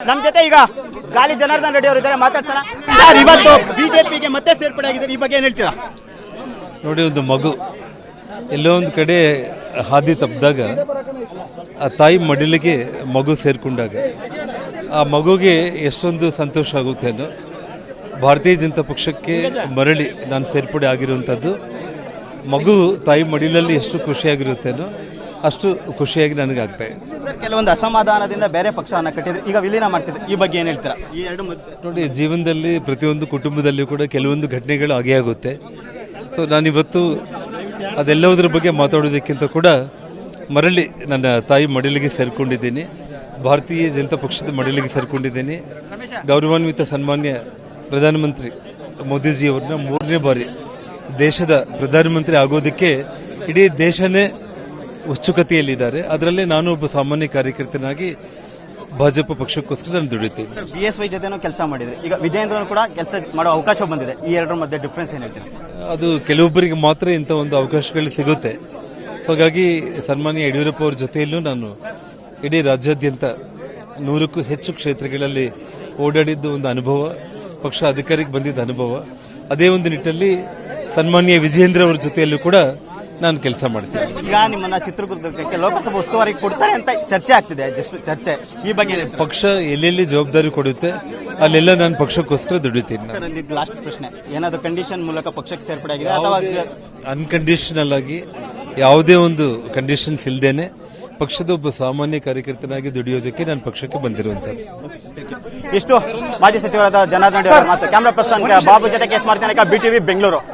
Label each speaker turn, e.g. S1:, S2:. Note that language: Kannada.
S1: ನಮ್ ಜೊತೆ ಈಗ ಗಾಲಿ ಜನಾರ್ದನ್ ರೆಡ್ಡಿ ಅವರು ಇದ್ದಾರೆ ಮಾತಾಡ್ಸೋಣ. ಸರ್, ಇವತ್ತು ಬಿಜೆಪಿಗೆ ಮತ್ತೆ ಸೇರ್ಪಡೆ ಆಗಿದ್ದಾರೆ ಈ ಬಗ್ಗೆ ಏನ್ ಹೇಳ್ತೀರಾ?
S2: ನೋಡಿ, ಒಂದು ಮಗು. ಎಲ್ಲೋ ಒಂದು ಕಡೆ ಹಾದಿ ತಪ್ಪಿದಾಗ ಆ ತಾಯಿ ಮಡಿಲಿಗೆ ಮಗು ಸೇರಿಕೊಂಡಾಗ ಆ ಮಗುಗೆ ಎಷ್ಟೊಂದು ಸಂತೋಷ ಆಗುತ್ತೇನೋ ಭಾರತೀಯ ಜನತಾ ಪಕ್ಷಕ್ಕೆ ಮರಳಿ ನಾನು ಸೇರ್ಪಡೆ ಆಗಿರುವಂಥದ್ದು. ಮಗು ತಾಯಿ ಮಡಿಲಲ್ಲಿ ಎಷ್ಟು ಖುಷಿಯಾಗಿರುತ್ತೇನೋ ಅಷ್ಟು ಖುಷಿಯಾಗಿ ನನಗಾಗ್ತಾ ಇದೆ.
S1: ಸರ್ ಕೆಲವೊಂದು ಅಸಮಾಧಾನದಿಂದ ಬೇರೆ ಪಕ್ಷವನ್ನು ಕಟ್ಟಿದ್ರು ಈಗ ವಿಲೀನ ಮಾಡ್ತಿದ್ರು ಈ ಬಗ್ಗೆ ಏನು ಹೇಳ್ತೀರಾ? ಈ ಎರಡು
S2: ನೋಡಿ ಜೀವನದಲ್ಲಿ ಪ್ರತಿಯೊಂದು ಕುಟುಂಬದಲ್ಲಿಯೂ ಕೂಡ ಕೆಲವೊಂದು ಘಟನೆಗಳು ಆಗೇ ಆಗುತ್ತೆ ಸೊ ನಾನಿವತ್ತು ಅದೆಲ್ಲವುದ್ರ ಬಗ್ಗೆ ಮಾತಾಡೋದಕ್ಕಿಂತ ಕೂಡ ಮರಳಿ ನನ್ನ ತಾಯಿ ಮಡಿಲಿಗೆ ಸೇರಿಕೊಂಡಿದ್ದೀನಿ. ಭಾರತೀಯ ಜನತಾ ಪಕ್ಷದ ಮಡಿಲಿಗೆ ಸೇರಿಕೊಂಡಿದ್ದೀನಿ. ಗೌರವಾನ್ವಿತ ಸನ್ಮಾನ್ಯ ಪ್ರಧಾನಮಂತ್ರಿ ಮೋದಿಜಿಯವ್ರನ್ನ ಮೂರನೇ ಬಾರಿ ದೇಶದ ಪ್ರಧಾನಮಂತ್ರಿ ಆಗೋದಕ್ಕೆ ಇಡೀ ದೇಶನೇ ಉತ್ಸುಕತೆಯಲ್ಲಿದ್ದಾರೆ. ಅದರಲ್ಲೇ ನಾನು ಒಬ್ಬ ಸಾಮಾನ್ಯ ಕಾರ್ಯಕರ್ತನಾಗಿ ಭಾಜಪ ಪಕ್ಷಕ್ಕೋಸ್ಕರ ನಾನು ದುಡಿತೀನಿ
S1: ಬಿ ಎಸ್ ವೈ ಜೊತೆನೂ ಕೆಲಸ ಮಾಡಿದ್ರೆ. ಈಗ ವಿಜಯೇಂದ್ರನು ಕೂಡ ಕೆಲಸ ಮಾಡೋ ಅವಕಾಶ ಬಂದಿದೆ. ಈ ಎರಡರ ಮಧ್ಯೆ ಡಿಫ್ರೆನ್ಸ್ ಏನು ಹೇಳ್ತೀನಿ
S2: ಅದು ಕೆಲವೊಬ್ಬರಿಗೆ ಮಾತ್ರ ಇಂಥ ಒಂದು ಅವಕಾಶಗಳು ಸಿಗುತ್ತೆ. ಸೊ ಹಾಗಾಗಿ ಸನ್ಮಾನ್ಯ ಯಡಿಯೂರಪ್ಪ ಅವ್ರ ಜೊತೆಯಲ್ಲೂ ನಾನು ಇಡೀ ರಾಜ್ಯಾದ್ಯಂತ ನೂರಕ್ಕೂ ಹೆಚ್ಚು ಕ್ಷೇತ್ರಗಳಲ್ಲಿ ಓಡಾಡಿದ್ದು ಒಂದು ಅನುಭವ ಪಕ್ಷ ಅಧಿಕಾರಕ್ಕೆ ಬಂದಿದ್ದ ಅನುಭವ. ಅದೇ ಒಂದು ನಿಟ್ಟಲ್ಲಿ ಸನ್ಮಾನ್ಯ ವಿಜಯೇಂದ್ರ ಅವ್ರ ಜೊತೆಯಲ್ಲೂ ಕೂಡ ನಾನು ಕೆಲಸ ಮಾಡ್ತೀನಿ.
S1: ಈಗ ನಿಮ್ಮನ್ನ ಚಿತ್ರದುರ್ಗಕ್ಕೆ ಲೋಕಸಭಾ ಉಸ್ತುವಾರಿ ಕೊಡ್ತಾರೆ ಅಂತ ಚರ್ಚೆ ಆಗ್ತಿದೆ ಜಸ್ಟ್ ಚರ್ಚೆ. ಈ ಬಗ್ಗೆ
S2: ಪಕ್ಷ ಎಲ್ಲೆಲ್ಲಿ ಜವಾಬ್ದಾರಿ ಕೊಡುತ್ತೆ ಅಲ್ಲೆಲ್ಲ ನಾನು ಪಕ್ಷಕ್ಕೋಸ್ಕರ ದುಡಿತೀನಿ ನಾನು.
S1: ಲಾಸ್ಟ್ ಪ್ರಶ್ನೆ. ಏನಾದ್ರು ಕಂಡೀಷನ್ ಮೂಲಕ ಪಕ್ಷಕ್ಕೆ ಸೇರ್ಪಡೆ ಆಗಿದೆ ಅಥವಾ
S2: ಅನ್ಕಂಡೀಷನಲ್ ಆಗಿ ಯಾವುದೇ ಒಂದು ಕಂಡೀಷನ್ಸ್ ಇಲ್ಲದೇನೆ ಪಕ್ಷದ ಒಬ್ಬ ಸಾಮಾನ್ಯ ಕಾರ್ಯಕರ್ತನಾಗಿ ದುಡಿಯೋದಕ್ಕೆ ನಾನು ಪಕ್ಷಕ್ಕೆ ಬಂದಿರುವಂಥದ್ದು.
S1: ಇಷ್ಟು ಮಾಜಿ ಸಚಿವರಾದ ಜನಾರ್ದನ್ ರೆಡ್ಡಿ ಅವರ ಮಾತು. ಕ್ಯಾಮ್ರಾ ಪರ್ಸನ್ ಬಾಬು ಜೊತೆ ಕೇಸ್ ಮಾಡ್ತಾನೆ. ಬಿಟಿವಿ ಬೆಂಗಳೂರು